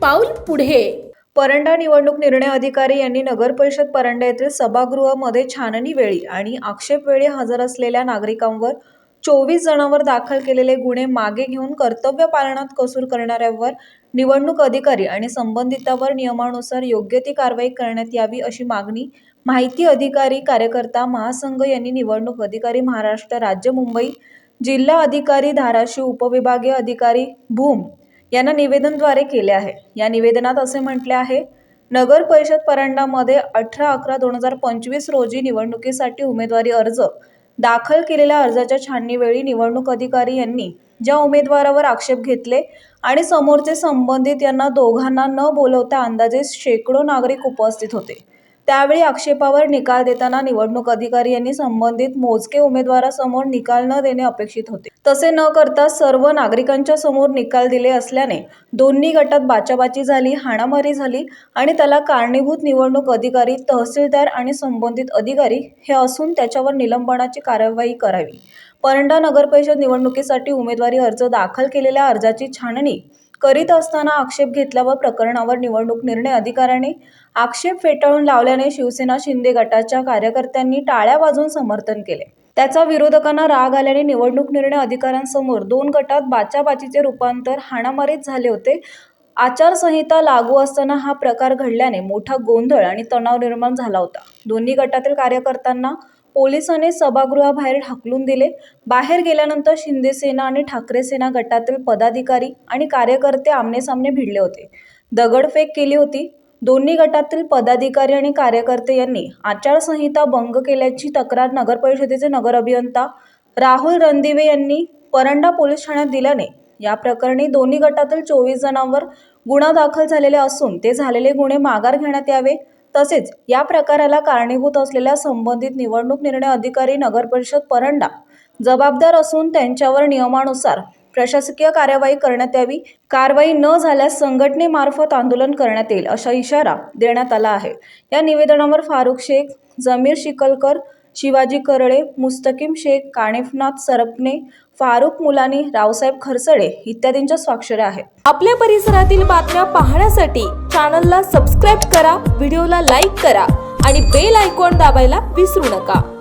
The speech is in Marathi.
पाऊल पुढे. परंडा निवडणूक निर्णय अधिकारी यांनी नगर परिषद परंडा येथील सभागृहामध्ये छाननी वेळी आणि आक्षेप वेळी हजर असलेल्या नागरिकांवर चोवीस जणांवर दाखल केलेले गुन्हे मागे घेऊन कर्तव्य पालनात कसूर करणाऱ्यांवर निवडणूक अधिकारी आणि संबंधितांवर नियमानुसार योग्य ती कारवाई करण्यात यावी अशी मागणी माहिती अधिकारी कार्यकर्ता महासंघ यांनी निवडणूक अधिकारी महाराष्ट्र राज्य मुंबई जिल्हा अधिकारी धाराशिव उपविभागीय अधिकारी भूम यांना निवेदनद्वारे केले आहे. या निवेदनात असे म्हटले आहे नगर परिषद परांडामध्ये अठरा अकरा दोन हजार पंचवीस रोजी निवडणुकीसाठी उमेदवारी अर्ज दाखल केलेल्या अर्जाच्या छाननीवेळी निवडणूक अधिकारी यांनी ज्या उमेदवारावर आक्षेप घेतले आणि समोरचे संबंधित यांना दोघांना न बोलवता अंदाजे शेकडो नागरिक उपस्थित होते. त्यावेळी आक्षेपावर निकाल देताना निवडणूक अधिकारी यांनी संबंधित मोजके उमेदवारासमोर निकाल न देणे अपेक्षित होते. तसे न करता सर्व नागरिकांच्या समोर निकाल दिले असल्याने दोन्ही गटात बाचाबाची झाली हाणामारी झाली आणि त्याला कारणीभूत निवडणूक अधिकारी तहसीलदार आणि संबंधित अधिकारी हे असून त्याच्यावर निलंबनाची कारवाई करावी. परंडा नगर परिषद निवडणुकीसाठी उमेदवारी अर्ज दाखल केलेल्या अर्जाची छाननी करीत असताना आक्षेप घेतल्यावर प्रकरणावर निवडणूक निर्णय अधिकाऱ्याने आक्षेप फेटाळून लावल्याने शिवसेना शिंदे गटाच्या कार्यकर्त्यांनी टाळ्या वाजून समर्थन केले. त्याचा विरोधकांना राग आल्याने निवडणूक निर्णय अधिकाऱ्यांसमोर दोन गटात बाचाबाचीचे रूपांतर हाणामारीत झाले होते. आचारसंहिता लागू असताना हा प्रकार घडल्याने मोठा गोंधळ आणि तणाव निर्माण झाला होता. दोन्ही गटातील कार्यकर्त्यांना पोलिसांनी सभागृहाबाहेर ढकलून दिले. बाहेर गेल्यानंतर शिंदे सेना आणि ठाकरे सेना गटातील पदाधिकारी आणि कार्यकर्ते आमनेसामने भिडले होते. दगडफेक केली होती. दोन्ही गटातील पदाधिकारी आणि कार्यकर्ते यांनी आचारसंहिता भंग केल्याची तक्रार नगर परिषदेचे नगर अभियंता राहुल रणदिवे यांनी परंडा पोलीस ठाण्यात दिल्याने या प्रकरणी दोन्ही गटातील चोवीस जणांवर गुन्हा दाखल झालेले असून ते झालेले गुन्हे माघार घेण्यात यावे. तसेच या प्रकाराला कारणीभूत असलेल्या संबंधित निवडणूक निर्णय अधिकारी नगरपरिषद परंडा जबाबदार असून त्यांच्यावर नियमानुसार प्रशासकीय कार्यवाही करण्यात यावी कारवाई न झाल्यास संघटनेमार्फत आंदोलन करण्यात येईल असा इशारा देण्यात आला आहे. या निवेदनावर फारुख शेख जमीर शिकलकर शिवाजी करळे मुस्तकीम शेख काणेफनाथ सरपणे फारुख मुलानी रावसाहेब खरसडे इत्यादींच्या स्वाक्षऱ्या आहेत. आपल्या परिसरातील बातम्या पाहण्यासाठी चॅनलला सबस्क्राईब करा व्हिडिओला लाईक करा आणि बेल आयकॉन दाबायला विसरू नका.